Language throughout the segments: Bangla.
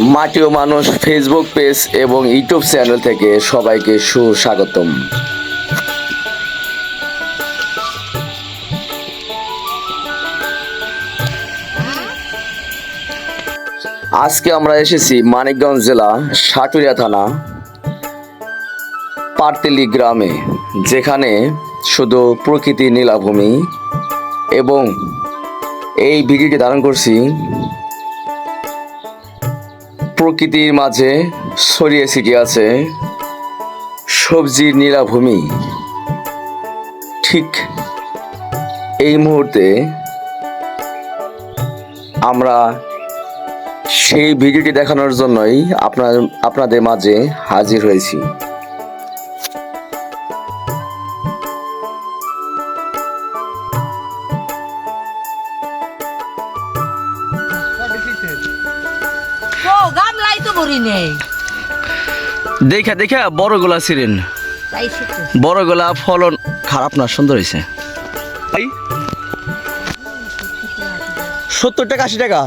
মাটি ও মানুষ ফেসবুক পেজ এবং ইউটিউব চ্যানেল থেকে সবাইকে সুস্বাগতম। আজকে আমরা এসেছি মানিকগঞ্জ জেলা সাটুরিয়া থানা পার্তেলি গ্রামে, যেখানে শুধু প্রকৃতি নীলাভূমি এবং এই ভিডিওটি ধারণ করছি প্রকৃতির মাঝে ছড়িয়ে ছিটিয়ে আছে সবজির নীলাভূমি। ঠিক এই মুহূর্তে আমরা সেই ভিডিওটি দেখানোর জন্যই আপনার আপনাদের মাঝে হাজির হয়েছি। নেই। দেখা দেখা বড় গোলা ছিলেন বড় গোলা ফলন খারাপ না সুন্দর হয়েছে সত্তর টাকা আশি টাকা।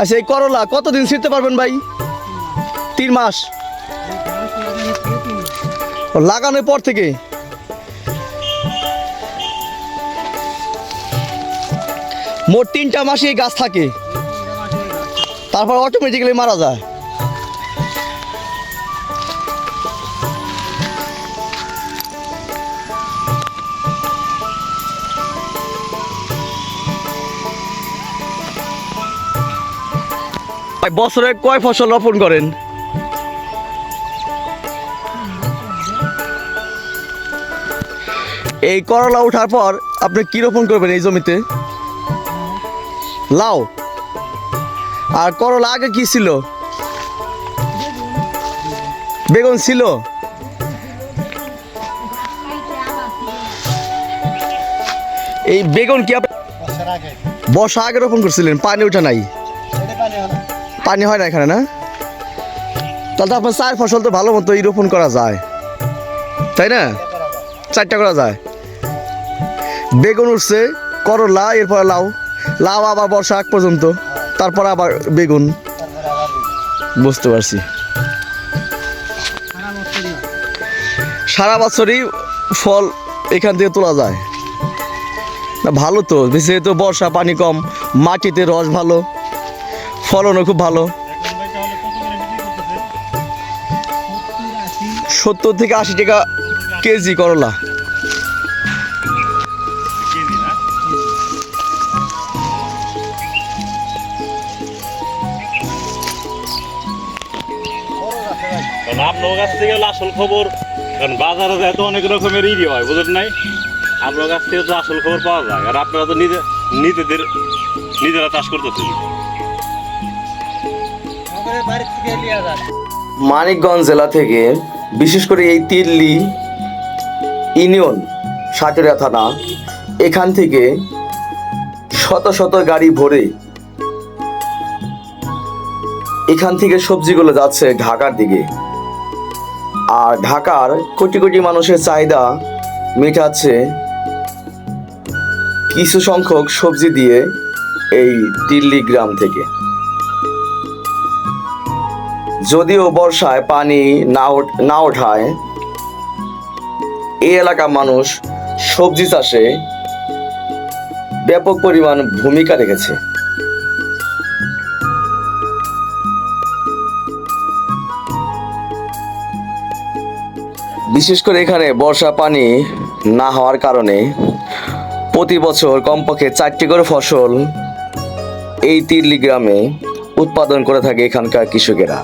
আচ্ছা এই করলা কতদিন ছিঁড়তে পারবেন ভাই? তিন মাস। লাগানোর পর থেকে? মোট তিনটা মাসে এই গাছ থাকে। তারপর অটোমেটিক্যালি মারা যায়। বছরে কয় ফসল রোপণ করেন? এই করলা ওঠার পর আপনি কি রোপণ করবেন এই জমিতে? লাউ আর করলা আগে কি ছিল? বেগুন ছিল। এই বেগুন কি বর্ষা আগে রোপণ করছিলেন পানি ওঠা নাই। পানি হয় না। এখানে না? তাহলে আপনার চার ফসল তো ভালো মতো এই রোপণ করা যায়। তাই না? চারটা করা যায়। বেগুন উঠছে করলা এরপর লাউ। লাউ আবার বর্ষা আগ পর্যন্ত, তারপর আবার বেগুন। বুঝতে পারছি। সারা বছরই ফল এখান থেকে তোলা যায়। না, ভালো তো, যেহেতু বর্ষা পানি কম, মাটিতে রস ভালো, ফলনও খুব ভালো। সত্তর থেকে আশি টাকা কেজি করলা। আপনার কাছ থেকে আসল খবর, কারণ বাজারে যায় তো অনেক রকমের ইডি হয়, বুঝলেন নাই? আপনার কাছ থেকে তো আসল খবর পাওয়া যায়, আর আপনারা তো নিজে নিজেদের নিজেরা চাষ করতেছেন। মানিকগঞ্জ জেলা থেকে, বিশেষ করে এই তিল্লি ইউনিয়ন সাটুরিয়া থানা, এখান থেকে শত শত গাড়ি ভরে এখান থেকে সবজিগুলো যাচ্ছে ঢাকার দিকে। আর ঢাকার কোটি কোটি মানুষের চাহিদা মেটাচ্ছে কিছু সংখ্যক সবজি দিয়ে এই দিল্লি গ্রাম থেকে। যদিও বর্ষায় পানি না না ওঠায়, এই এলাকার মানুষ সবজি চাষে ব্যাপক পরিমাণ ভূমিকা রেখেছে। বিশেষ করে এখানে বর্ষা পানি না হওয়ার কারণে প্রতি বছর কমপক্ষে চারটি করে ফসল এই তিরলি গ্রামে উৎপাদন করে থাকে এখানকার কৃষকেরা।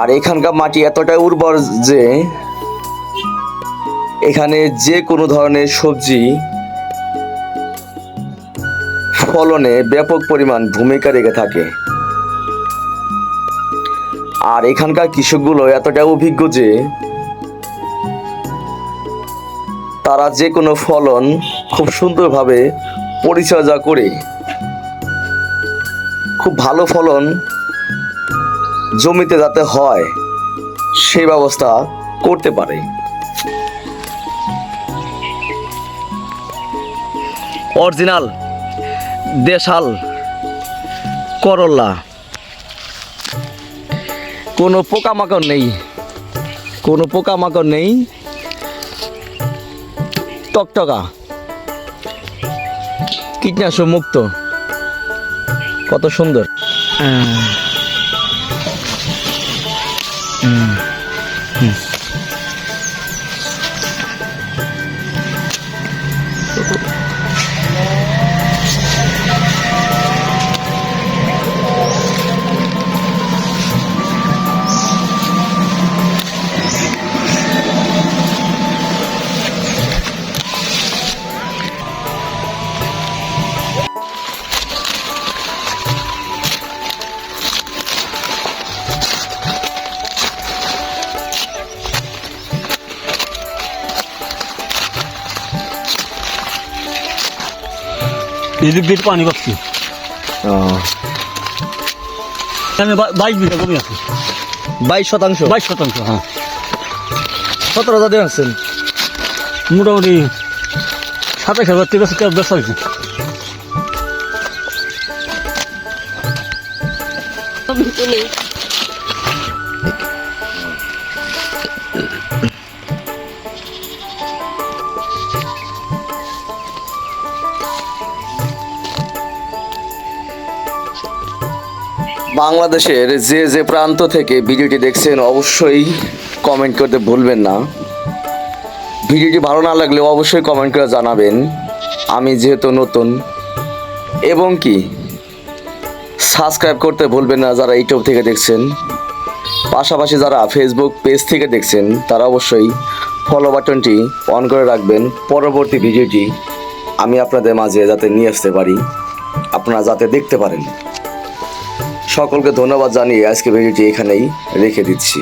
আর এখানকার মাটি এতটাই উর্বর যে এখানে যে কোনো ধরনের সবজি ফলনে ব্যাপক পরিমাণ ভূমিকা রেখে থাকে। আর এখানকার কৃষকগুলো এতটা অভিজ্ঞ যে তারা যে কোনো ফলন খুব সুন্দরভাবে পরিচর্যা করে, খুব ভালো ফলন জমিতে যাতে হয় সেই ব্যবস্থা করতে পারে। অরিজিনাল দেশাল করল্লা কোনো পোকামাকড় নেই। কোনো পোকামাকড় নেই। টকটকা। কীটনাশক মুক্ত। কত সুন্দর। এদিক দিয়ে পানি পাচ্ছি। বা- বাইশ বিঘা জমি আছে। বাইশ শতাংশ? বাইশ শতাংশ হ্যাঁ। সতেরো হাজার দিয়ে আনছেন? মোটামুটি সাতাশ হাজার টাকা বেচা হয়েছে। বাংলাদেশের যে যে প্রান্ত থেকে ভিডিওটি দেখছেন অবশ্যই কমেন্ট করতে ভুলবেন না। ভিডিওটি ভালো না লাগলে অবশ্যই কমেন্ট করে জানাবেন। আমি যেহেতু নতুন, এবং কি সাবস্ক্রাইব করতে ভুলবেন না যারা ইউটিউব থেকে দেখছেন। পাশাপাশি যারা ফেসবুক পেজ থেকে দেখছেন, তারা অবশ্যই ফলো বাটনটি অন করে রাখবেন। পরবর্তী ভিডিওটি আমি আপনাদের মাঝে যাতে নিয়ে আসতে পারি, আপনারা যাতে দেখতে পারেন। সকলকে ধন্যবাদ জানিয়ে আজকে ভিডিওটি এখানেই রেখে দিচ্ছি।